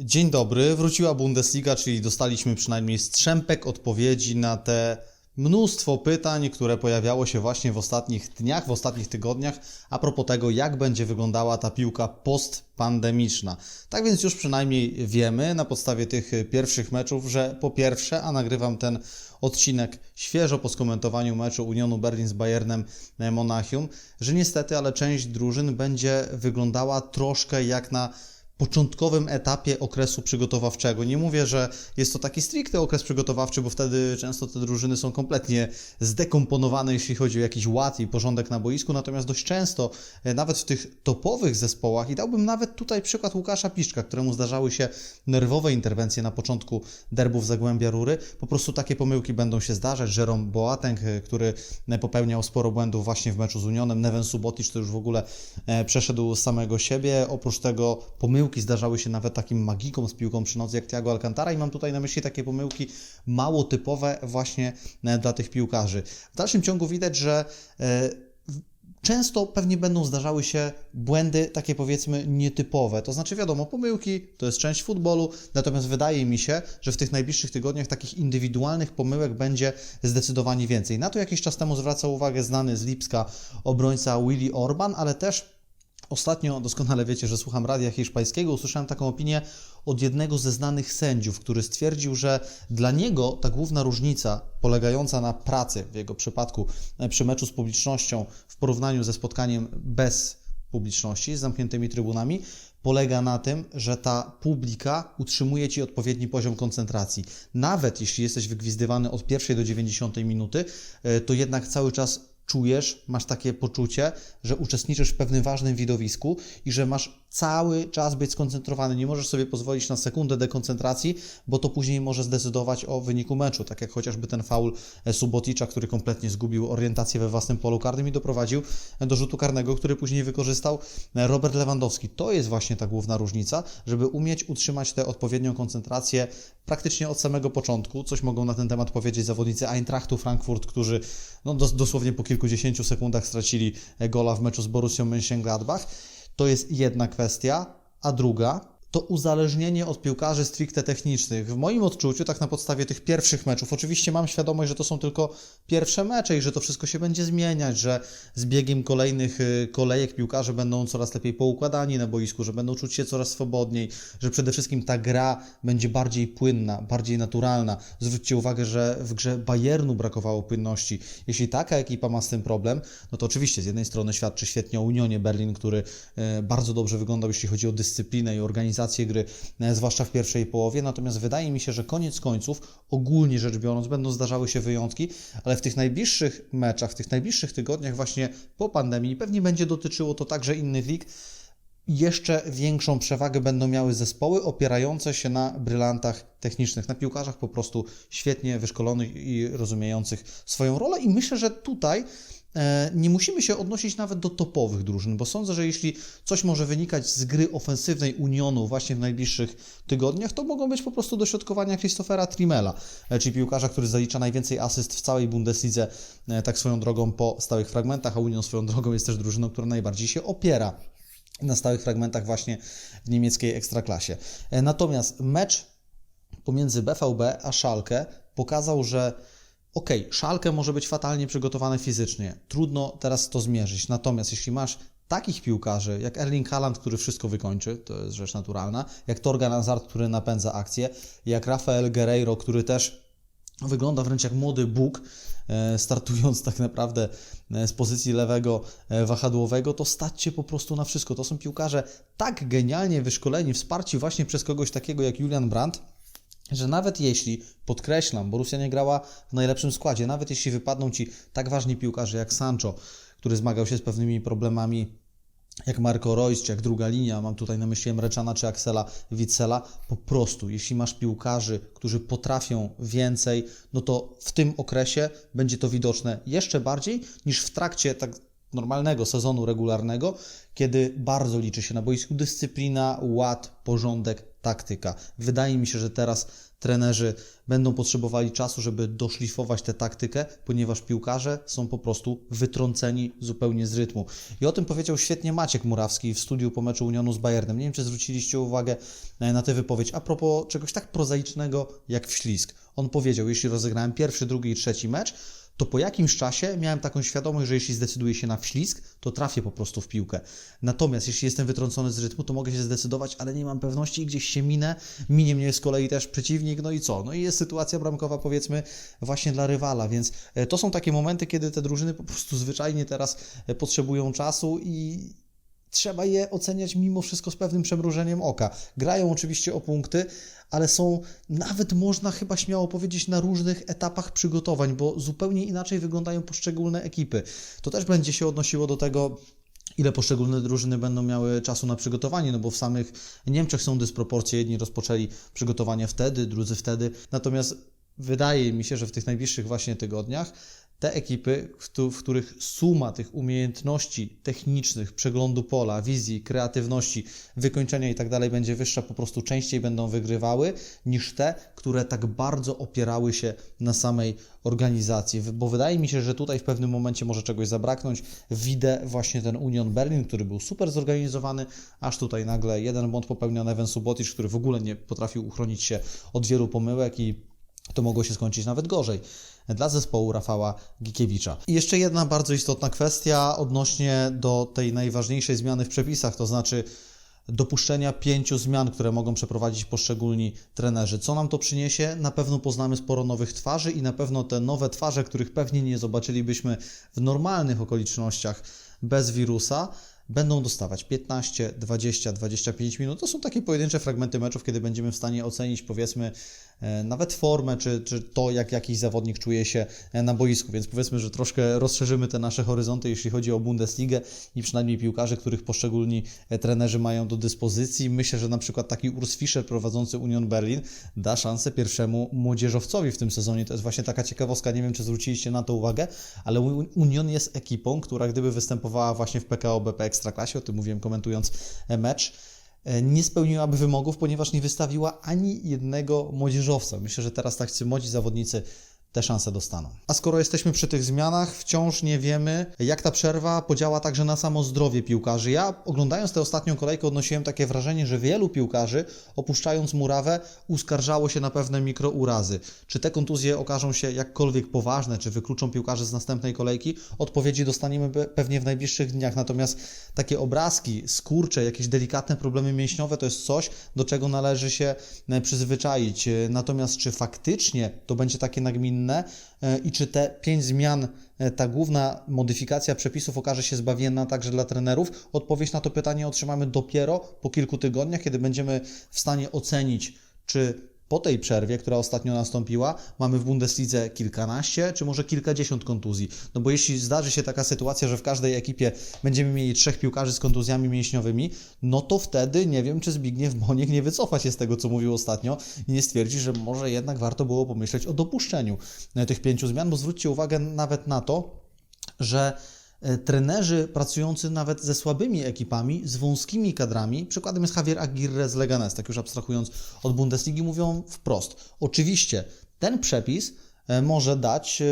Dzień dobry, wróciła Bundesliga, czyli dostaliśmy przynajmniej strzępek odpowiedzi na te mnóstwo pytań, które pojawiało się właśnie w ostatnich dniach, w ostatnich tygodniach, a propos tego, jak będzie wyglądała ta piłka postpandemiczna. Tak więc już przynajmniej wiemy na podstawie tych pierwszych meczów, że po pierwsze, a nagrywam ten odcinek świeżo po skomentowaniu meczu Unionu Berlin z Bayernem Monachium, że niestety, ale część drużyn będzie wyglądała troszkę jak na początkowym etapie okresu przygotowawczego. Nie mówię, że jest to taki stricte okres przygotowawczy, bo wtedy często te drużyny są kompletnie zdekomponowane, jeśli chodzi o jakiś ład i porządek na boisku, natomiast dość często, e, nawet w tych topowych zespołach, i dałbym nawet tutaj przykład Łukasza Piszczka, któremu zdarzały się nerwowe interwencje na początku derbów Zagłębia Rury, po prostu takie pomyłki będą się zdarzać. Jerome Boateng, e, który e, popełniał sporo błędów właśnie w meczu z Unionem, Neven Subotic to już w ogóle przeszedł samego siebie. Oprócz tego pomyłki zdarzały się nawet takim magikom z piłką przy nocy jak Thiago Alcantara i mam tutaj na myśli takie pomyłki mało typowe właśnie dla tych piłkarzy. W dalszym ciągu widać, że często pewnie będą zdarzały się błędy takie powiedzmy nietypowe. To znaczy wiadomo, pomyłki to jest część futbolu, natomiast wydaje mi się, że w tych najbliższych tygodniach takich indywidualnych pomyłek będzie zdecydowanie więcej. Na to jakiś czas temu zwracał uwagę znany z Lipska obrońca Willy Orban, ale też Ostatnio doskonale wiecie, że słucham radia hiszpańskiego. Usłyszałem taką opinię od jednego ze znanych sędziów, który stwierdził, że dla niego ta główna różnica polegająca na pracy, w jego przypadku przy meczu z publicznością, w porównaniu ze spotkaniem bez publiczności, z zamkniętymi trybunami, polega na tym, że ta publika utrzymuje ci odpowiedni poziom koncentracji. Nawet jeśli jesteś wygwizdywany od pierwszej do 90 minuty, to jednak cały czas czujesz, masz takie poczucie, że uczestniczysz w pewnym ważnym widowisku i że masz cały czas być skoncentrowany. Nie możesz sobie pozwolić na sekundę dekoncentracji, bo to później może zdecydować o wyniku meczu. Tak jak chociażby ten faul Suboticza, który kompletnie zgubił orientację we własnym polu karnym i doprowadził do rzutu karnego, który później wykorzystał Robert Lewandowski. To jest właśnie ta główna różnica, żeby umieć utrzymać tę odpowiednią koncentrację praktycznie od samego początku. Coś mogą na ten temat powiedzieć zawodnicy Eintrachtu Frankfurt, którzy no, dosłownie po kilkudziesięciu sekundach stracili gola w meczu z Borussią Mönchengladbach. To jest jedna kwestia, a druga to uzależnienie od piłkarzy stricte technicznych. W moim odczuciu, tak na podstawie tych pierwszych meczów, oczywiście mam świadomość, że to są tylko pierwsze mecze i że to wszystko się będzie zmieniać, że z biegiem kolejnych y, kolejek piłkarze będą coraz lepiej poukładani na boisku, że będą czuć się coraz swobodniej, że przede wszystkim ta gra będzie bardziej płynna, bardziej naturalna. Zwróćcie uwagę, że w grze Bayernu brakowało płynności. Jeśli taka ekipa ma z tym problem, no to oczywiście z jednej strony świadczy świetnie o Unionie Berlin, który y, bardzo dobrze wyglądał, jeśli chodzi o dyscyplinę i organizację organizację gry, e, zwłaszcza w pierwszej połowie. Natomiast wydaje mi się, że koniec końców, ogólnie rzecz biorąc, będą zdarzały się wyjątki, ale w tych najbliższych meczach, w tych najbliższych tygodniach, właśnie po pandemii, pewnie będzie dotyczyło to także innych lig. Jeszcze większą przewagę będą miały zespoły opierające się na brylantach technicznych, na piłkarzach po prostu świetnie wyszkolonych i rozumiejących swoją rolę. I myślę, że tutaj nie musimy się odnosić nawet do topowych drużyn, bo sądzę, że jeśli coś może wynikać z gry ofensywnej Unionu właśnie w najbliższych tygodniach, to mogą być po prostu dośrodkowania Christophera Trimela, e, czyli piłkarza, który zalicza najwięcej asyst w całej Bundeslidze, e, tak swoją drogą po stałych fragmentach, a Union swoją drogą jest też drużyną, która najbardziej się opiera na stałych fragmentach właśnie w niemieckiej ekstraklasie. Natomiast mecz pomiędzy BVB a Schalke pokazał, że ok, szalkę może być fatalnie przygotowane fizycznie, trudno teraz to zmierzyć. Natomiast jeśli masz takich piłkarzy jak Erling Haaland, który wszystko wykończy, to jest rzecz naturalna, jak Torgan Hazard, który napędza akcję, jak Rafael Guerreiro, który też wygląda wręcz jak młody Bóg, e, startując tak naprawdę e, z pozycji lewego e, wahadłowego, to stać się po prostu na wszystko. To są piłkarze tak genialnie wyszkoleni, wsparci właśnie przez kogoś takiego jak Julian Brandt, że nawet jeśli, podkreślam, Borussia nie grała w najlepszym składzie, nawet jeśli wypadną Ci tak ważni piłkarze jak Sancho, który zmagał się z pewnymi problemami jak Marco Reus, czy jak druga linia, mam tutaj na myśli Emreczana czy Axela Witsela, po prostu, jeśli masz piłkarzy, którzy potrafią więcej, no to w tym okresie będzie to widoczne jeszcze bardziej niż w trakcie tak normalnego sezonu regularnego, kiedy bardzo liczy się na boisku dyscyplina, ład, porządek, taktyka. Wydaje mi się, że teraz trenerzy będą potrzebowali czasu, żeby doszlifować tę taktykę, ponieważ piłkarze są po prostu wytrąceni zupełnie z rytmu. I o tym powiedział świetnie Maciek Murawski w studiu po meczu Unionu z Bayernem. Nie wiem, czy zwróciliście uwagę e, na tę wypowiedź a propos czegoś tak prozaicznego jak wślizg. On powiedział, jeśli rozegrałem pierwszy, drugi i trzeci mecz, to po jakimś czasie miałem taką świadomość, że jeśli zdecyduję się na wślizg, to trafię po prostu w piłkę. Natomiast jeśli jestem wytrącony z rytmu, to mogę się zdecydować, ale nie mam pewności i gdzieś się minę. Minie mnie z kolei też przeciwnik, no i co? No i jest sytuacja bramkowa, powiedzmy, właśnie dla rywala, więc e, to są takie momenty, kiedy te drużyny po prostu zwyczajnie teraz e, potrzebują czasu i trzeba je oceniać mimo wszystko z pewnym przemrużeniem oka. Grają oczywiście o punkty, ale są nawet można chyba śmiało powiedzieć na różnych etapach przygotowań, bo zupełnie inaczej wyglądają poszczególne ekipy. To też będzie się odnosiło do tego, ile poszczególne drużyny będą miały czasu na przygotowanie, no bo w samych Niemczech są dysproporcje, jedni rozpoczęli przygotowania wtedy, drudzy wtedy, natomiast wydaje mi się, że w tych najbliższych właśnie tygodniach te ekipy, w których suma tych umiejętności technicznych, przeglądu pola, wizji, kreatywności, wykończenia i tak będzie wyższa, po prostu częściej będą wygrywały niż te, które tak bardzo opierały się na samej organizacji. Bo wydaje mi się, że tutaj w pewnym momencie może czegoś zabraknąć. Widzę właśnie ten Union Berlin, który był super zorganizowany, aż tutaj nagle jeden błąd popełniony Evan Subotic, który w ogóle nie potrafił uchronić się od wielu pomyłek i to mogło się skończyć nawet gorzej dla zespołu Rafała Gikiewicza. I jeszcze jedna bardzo istotna kwestia odnośnie do tej najważniejszej zmiany w przepisach, to znaczy dopuszczenia pięciu zmian, które mogą przeprowadzić poszczególni trenerzy. Co nam to przyniesie? Na pewno poznamy sporo nowych twarzy i na pewno te nowe twarze, których pewnie nie zobaczylibyśmy w normalnych okolicznościach bez wirusa, będą dostawać 15, 20, 25 minut. To są takie pojedyncze fragmenty meczów, kiedy będziemy w stanie ocenić, powiedzmy, nawet formę, czy, czy to, jak jakiś zawodnik czuje się e, na boisku. Więc powiedzmy, że troszkę rozszerzymy te nasze horyzonty, jeśli chodzi o Bundesligę i przynajmniej piłkarzy, których poszczególni e, trenerzy mają do dyspozycji. Myślę, że na przykład taki Urs Fischer prowadzący Union Berlin da szansę pierwszemu młodzieżowcowi w tym sezonie. To jest właśnie taka ciekawostka, nie wiem, czy zwróciliście na to uwagę, ale Union jest ekipą, która gdyby występowała właśnie w PKO BP Ekstraklasie, o tym mówiłem komentując e, mecz, e, nie spełniłaby wymogów, ponieważ nie wystawiła ani jednego młodzieżowca. Myślę, że teraz tak młodzi zawodnicy te szanse dostaną. A skoro jesteśmy przy tych zmianach, wciąż nie wiemy, jak ta przerwa podziała także na samo zdrowie piłkarzy. Ja oglądając tę ostatnią kolejkę odnosiłem takie wrażenie, że wielu piłkarzy opuszczając murawę uskarżało się na pewne mikrourazy. Czy te kontuzje okażą się jakkolwiek poważne, czy wykluczą piłkarzy z następnej kolejki? Odpowiedzi dostaniemy pewnie w najbliższych dniach. Natomiast takie obrazki, skurcze, jakieś delikatne problemy mięśniowe to jest coś, do czego należy się e, przyzwyczaić. Natomiast czy faktycznie to będzie takie nagminne inne e, i czy te pięć zmian, e, ta główna modyfikacja przepisów okaże się zbawienna także dla trenerów? Odpowiedź na to pytanie otrzymamy dopiero po kilku tygodniach, kiedy będziemy w stanie ocenić, czy po tej przerwie, która ostatnio nastąpiła, mamy w Bundeslidze kilkanaście, czy może kilkadziesiąt kontuzji. No bo jeśli zdarzy się taka sytuacja, że w każdej ekipie będziemy mieli trzech piłkarzy z kontuzjami mięśniowymi, no to wtedy nie wiem, czy Zbigniew Boniek nie wycofa się z tego, co mówił ostatnio i nie stwierdzi, że może jednak warto było pomyśleć o dopuszczeniu e, tych pięciu zmian, bo zwróćcie uwagę nawet na to, że trenerzy pracujący nawet ze słabymi ekipami, z wąskimi kadrami, przykładem jest Javier Aguirre z Leganes, tak już abstrahując od Bundesligi, mówią wprost. Oczywiście ten przepis e, może dać e,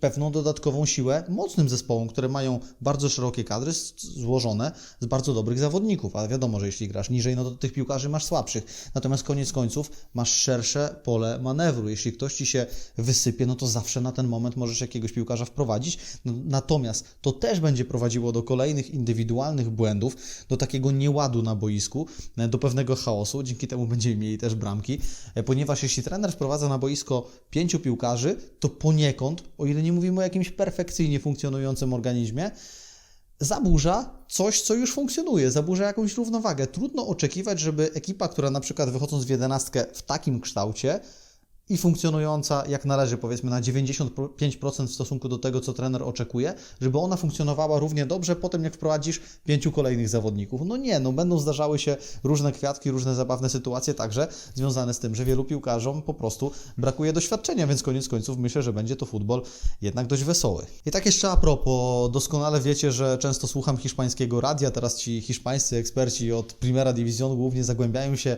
pewną dodatkową siłę mocnym zespołom, które mają bardzo szerokie kadry złożone z bardzo dobrych zawodników, ale wiadomo, że jeśli grasz niżej, no to tych piłkarzy masz słabszych. Natomiast koniec końców masz szersze pole manewru. Jeśli ktoś ci się wysypie, no to zawsze na ten moment możesz jakiegoś piłkarza wprowadzić. No, natomiast to też będzie prowadziło do kolejnych indywidualnych błędów, do takiego nieładu na boisku, do pewnego chaosu. Dzięki temu będziemy mieli też bramki, ponieważ jeśli trener wprowadza na boisko pięciu piłkarzy, to poniekąd, o ile nie nie mówimy o jakimś perfekcyjnie funkcjonującym organizmie, zaburza coś, co już funkcjonuje, zaburza jakąś równowagę. Trudno oczekiwać, żeby ekipa, która na przykład wychodząc w jedenastkę w takim kształcie, i funkcjonująca jak należy, powiedzmy na 95% w stosunku do tego, co trener oczekuje, żeby ona funkcjonowała równie dobrze potem, jak wprowadzisz pięciu kolejnych zawodników. No nie, no będą zdarzały się różne kwiatki, różne zabawne sytuacje, także związane z tym, że wielu piłkarzom po prostu brakuje doświadczenia, więc koniec końców myślę, że będzie to futbol jednak dość wesoły. I tak jeszcze a propos, doskonale wiecie, że często słucham hiszpańskiego radia, teraz ci hiszpańscy eksperci od Primera División głównie zagłębiają się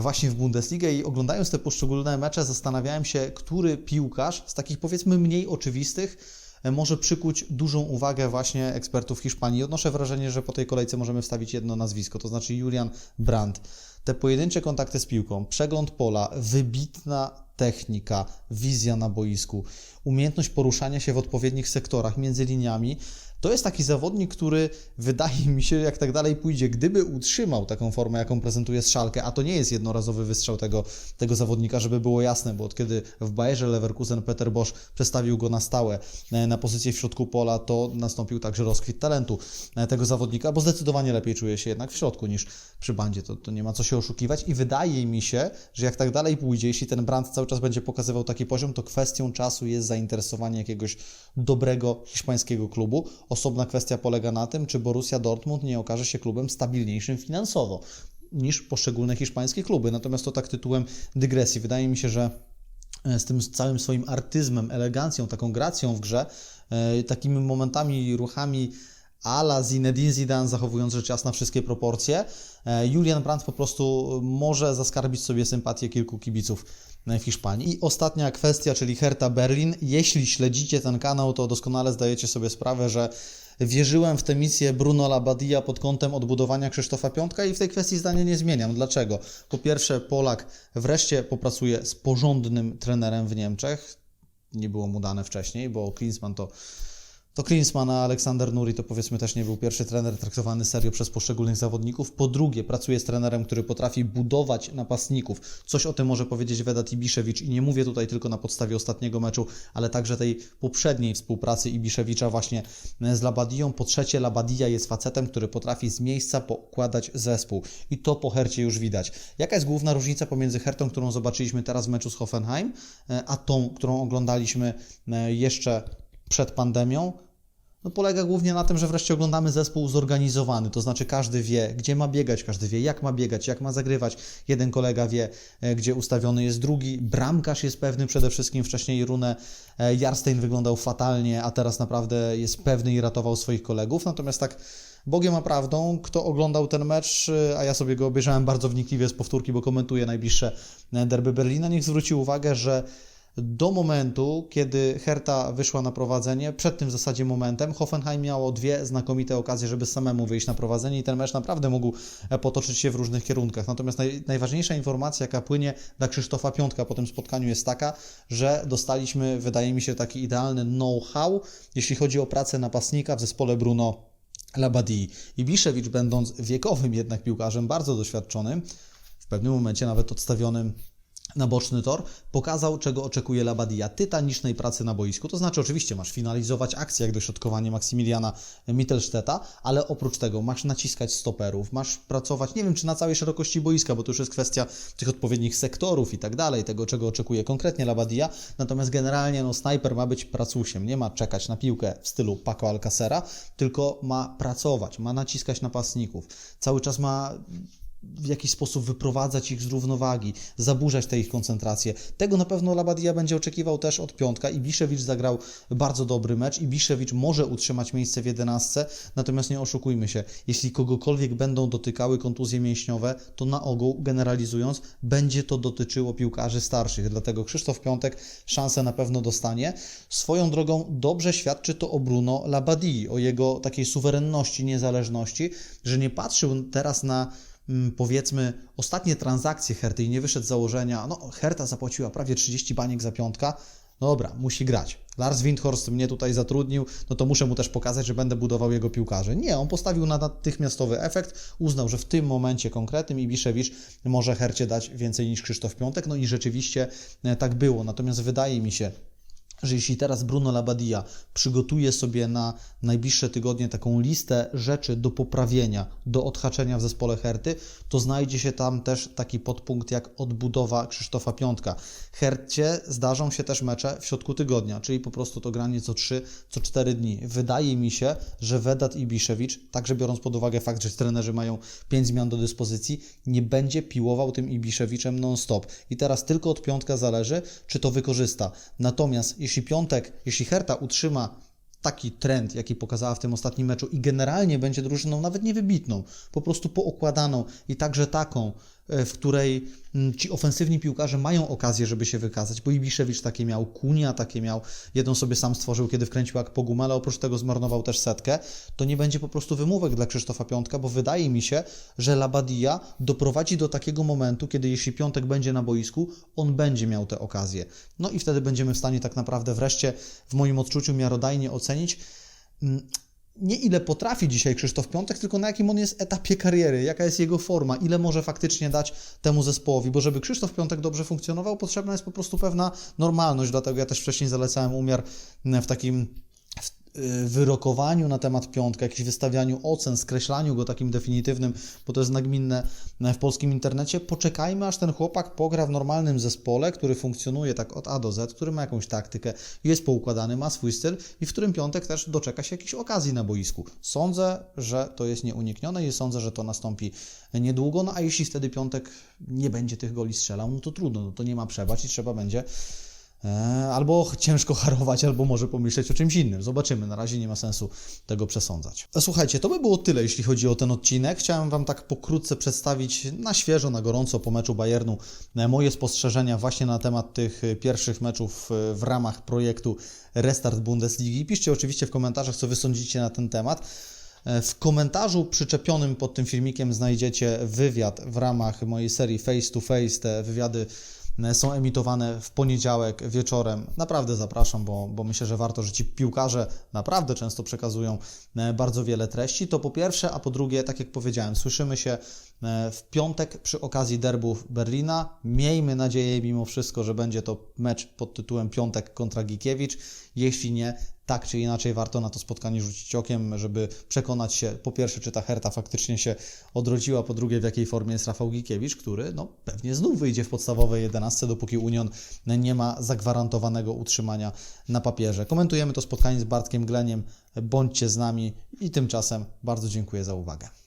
właśnie w Bundesligę i oglądając te poszczególne mecze zastanawiałem się, który piłkarz z takich powiedzmy mniej oczywistych e, może przykuć dużą uwagę właśnie ekspertów Hiszpanii. Odnoszę wrażenie, że po tej kolejce możemy wstawić jedno nazwisko, to znaczy Julian Brandt. Te pojedyncze kontakty z piłką, przegląd pola, wybitna technika, wizja na boisku, umiejętność poruszania się w odpowiednich sektorach między liniami. To jest taki zawodnik, który wydaje mi się, jak tak dalej pójdzie, gdyby utrzymał taką formę, jaką prezentuje Szalkę, a to nie jest jednorazowy wystrzał tego, tego zawodnika, żeby było jasne, bo od kiedy w Bayerze Leverkusen Peter Bosch przestawił go na stałe e, na pozycję w środku pola, to nastąpił także rozkwit talentu e, tego zawodnika, bo zdecydowanie lepiej czuje się jednak w środku niż przy bandzie, to, to nie ma co się oszukiwać i wydaje mi się, że jak tak dalej pójdzie, jeśli ten brand cały czas będzie pokazywał taki poziom, to kwestią czasu jest zainteresowanie jakiegoś dobrego hiszpańskiego klubu. Osobna kwestia polega na tym, czy Borussia Dortmund nie okaże się klubem stabilniejszym finansowo niż poszczególne hiszpańskie kluby. Natomiast to tak tytułem dygresji. Wydaje mi się, że e, z tym całym swoim artyzmem, elegancją, taką gracją w grze, e, takimi momentami, ruchami ala Zinedine Zidane, zachowując rzecz jasna wszystkie proporcje, e, Julian Brandt po prostu może zaskarbić sobie sympatię kilku kibiców Hiszpanii. I ostatnia kwestia, czyli Hertha Berlin. Jeśli śledzicie ten kanał, to doskonale zdajecie sobie sprawę, że wierzyłem w tę misję Bruno Labadia pod kątem odbudowania Krzysztofa Piątka i w tej kwestii zdania nie zmieniam. Dlaczego? Po pierwsze, Polak wreszcie popracuje z porządnym trenerem w Niemczech. Nie było mu dane wcześniej, bo Klinsmann to to Klinsmann, a Aleksander Nuri to powiedzmy też nie był pierwszy trener traktowany serio przez poszczególnych zawodników. Po drugie, pracuje z trenerem, który potrafi budować napastników. Coś o tym może powiedzieć Vedat Ibiszewicz i nie mówię tutaj tylko na podstawie ostatniego meczu, ale także tej poprzedniej współpracy Ibiszewicza właśnie z Labadią. Po trzecie, Labadia jest facetem, który potrafi z miejsca pokładać zespół i to po Hercie już widać. Jaka jest główna różnica pomiędzy Hertą, którą zobaczyliśmy teraz w meczu z Hoffenheim, a tą, którą oglądaliśmy e, jeszcze przed pandemią, no polega głównie na tym, że wreszcie oglądamy zespół zorganizowany, to znaczy każdy wie, gdzie ma biegać, każdy wie, jak ma biegać, jak ma zagrywać. Jeden kolega wie, e, gdzie ustawiony jest drugi. Bramkarz jest pewny przede wszystkim. Wcześniej Runę e, Jarstein wyglądał fatalnie, a teraz naprawdę jest pewny i ratował swoich kolegów. Natomiast tak Bogiem a prawdą, kto oglądał ten mecz, e, a ja sobie go obejrzałem bardzo wnikliwie z powtórki, bo komentuję najbliższe derby Berlina, niech zwróci uwagę, że do momentu, kiedy Herta wyszła na prowadzenie, przed tym w zasadzie momentem, Hoffenheim miało dwie znakomite okazje, żeby samemu wyjść na prowadzenie i ten mecz naprawdę mógł e, potoczyć się w różnych kierunkach. Natomiast naj, najważniejsza informacja, jaka płynie dla Krzysztofa Piątka po tym spotkaniu jest taka, że dostaliśmy, wydaje mi się, taki idealny know-how, jeśli chodzi o pracę napastnika w zespole Bruno Labadii. Ibiszewicz, będąc wiekowym jednak piłkarzem, bardzo doświadczonym, w pewnym momencie nawet odstawionym na boczny tor, pokazał, czego oczekuje Labadia. Tytanicznej pracy na boisku. To znaczy, oczywiście masz finalizować akcję, jak dośrodkowanie Maksymiliana Mittelstedta, ale oprócz tego masz naciskać stoperów, masz pracować, nie wiem, czy na całej szerokości boiska, bo to już jest kwestia tych odpowiednich sektorów i tak dalej, tego, czego oczekuje konkretnie Labadia. Natomiast generalnie, no, snajper ma być pracusiem, nie ma czekać na piłkę w stylu Paco Alcacera, tylko ma pracować, ma naciskać napastników. Cały czas ma w jakiś sposób wyprowadzać ich z równowagi, zaburzać tę ich koncentrację. Tego na pewno Labadia będzie oczekiwał też od piątka. Ibiszewicz zagrał bardzo dobry mecz. Ibiszewicz może utrzymać miejsce w jedenastce, natomiast nie oszukujmy się, jeśli kogokolwiek będą dotykały kontuzje mięśniowe, to na ogół, generalizując, będzie to dotyczyło piłkarzy starszych. Dlatego Krzysztof Piątek szansę na pewno dostanie. Swoją drogą dobrze świadczy to o Bruno Labadii, o jego takiej suwerenności, niezależności, że nie patrzył teraz na powiedzmy ostatnie transakcje Herty i nie wyszedł z założenia, no Herta zapłaciła prawie 30 baniek za piątka, no dobra, musi grać. Lars Windhorst mnie tutaj zatrudnił, no to muszę mu też pokazać, że będę budował jego piłkarzy. Nie, on postawił na natychmiastowy efekt, uznał, że w tym momencie konkretnym Ibiszewicz może Hercie dać więcej niż Krzysztof Piątek, no i rzeczywiście e, tak było. Natomiast wydaje mi się, że jeśli teraz Bruno Labbadia przygotuje sobie na najbliższe tygodnie taką listę rzeczy do poprawienia, do odhaczenia w zespole Herty, to znajdzie się tam też taki podpunkt jak odbudowa Krzysztofa Piątka. Hercie zdarzą się też mecze w środku tygodnia, czyli po prostu to granie co 3, co 4 dni. Wydaje mi się, że Vedat i także biorąc pod uwagę fakt, że trenerzy mają 5 zmian do dyspozycji, nie będzie piłował tym Ibiszewiczem non-stop. I teraz tylko od Piątka zależy, czy to wykorzysta. Natomiast jeśli Piątek, jeśli Herta utrzyma taki trend, jaki pokazała w tym ostatnim meczu i generalnie będzie drużyną nawet niewybitną, po prostu pookładaną i także taką, w której mm, ci ofensywni piłkarze mają okazję, żeby się wykazać, bo Ibiszewicz takie miał, Kunia takie miał, jedną sobie sam stworzył, kiedy wkręcił jak Pogum, ale oprócz tego zmarnował też setkę, to nie będzie po prostu wymówek dla Krzysztofa Piątka, bo wydaje mi się, że Labadia doprowadzi do takiego momentu, kiedy jeśli Piątek będzie na boisku, on będzie miał te okazje. No i wtedy będziemy w stanie tak naprawdę wreszcie w moim odczuciu miarodajnie ocenić, mm, nie ile potrafi dzisiaj Krzysztof Piątek, tylko na jakim on jest etapie kariery, jaka jest jego forma, ile może faktycznie dać temu zespołowi, bo żeby Krzysztof Piątek dobrze funkcjonował, potrzebna jest po prostu pewna normalność, dlatego ja też wcześniej zalecałem umiar w takim wyrokowaniu na temat piątka, jakimś wystawianiu ocen, skreślaniu go takim definitywnym, bo to jest nagminne w polskim internecie. Poczekajmy, aż ten chłopak pogra w normalnym zespole, który funkcjonuje tak od A do Z, który ma jakąś taktykę, jest poukładany, ma swój styl i w którym piątek też doczeka się jakiejś okazji na boisku. Sądzę, że to jest nieuniknione i sądzę, że to nastąpi niedługo, no a jeśli wtedy piątek nie będzie tych goli strzelał, no to trudno, no to nie ma przebacz i trzeba będzie E, albo ciężko harować, albo może pomyśleć o czymś innym. Zobaczymy, na razie nie ma sensu tego przesądzać. E, Słuchajcie, to by było tyle, jeśli chodzi o ten odcinek. Chciałem Wam tak pokrótce przedstawić na świeżo, na gorąco po meczu Bayernu e, moje spostrzeżenia właśnie na temat tych pierwszych meczów w ramach projektu Restart Bundesligi. Piszcie oczywiście w komentarzach, co Wy sądzicie na ten temat. W komentarzu przyczepionym pod tym filmikiem znajdziecie wywiad w ramach mojej serii Face to Face. Te wywiady są emitowane w poniedziałek wieczorem. Naprawdę zapraszam, bo, bo myślę, że warto, że ci piłkarze naprawdę często przekazują bardzo wiele treści. To po pierwsze, a po drugie, tak jak powiedziałem, słyszymy się w piątek przy okazji derbów Berlina. Miejmy nadzieję mimo wszystko, że będzie to mecz pod tytułem Piątek kontra Gikiewicz. Jeśli nie, tak czy inaczej warto na to spotkanie rzucić okiem, żeby przekonać się po pierwsze, czy ta Herta faktycznie się odrodziła, po drugie, w jakiej formie jest Rafał Gikiewicz, który no, pewnie znów wyjdzie w podstawowej 11, dopóki Union nie ma zagwarantowanego utrzymania na papierze. Komentujemy to spotkanie z Bartkiem Gleniem. Bądźcie z nami i tymczasem bardzo dziękuję za uwagę.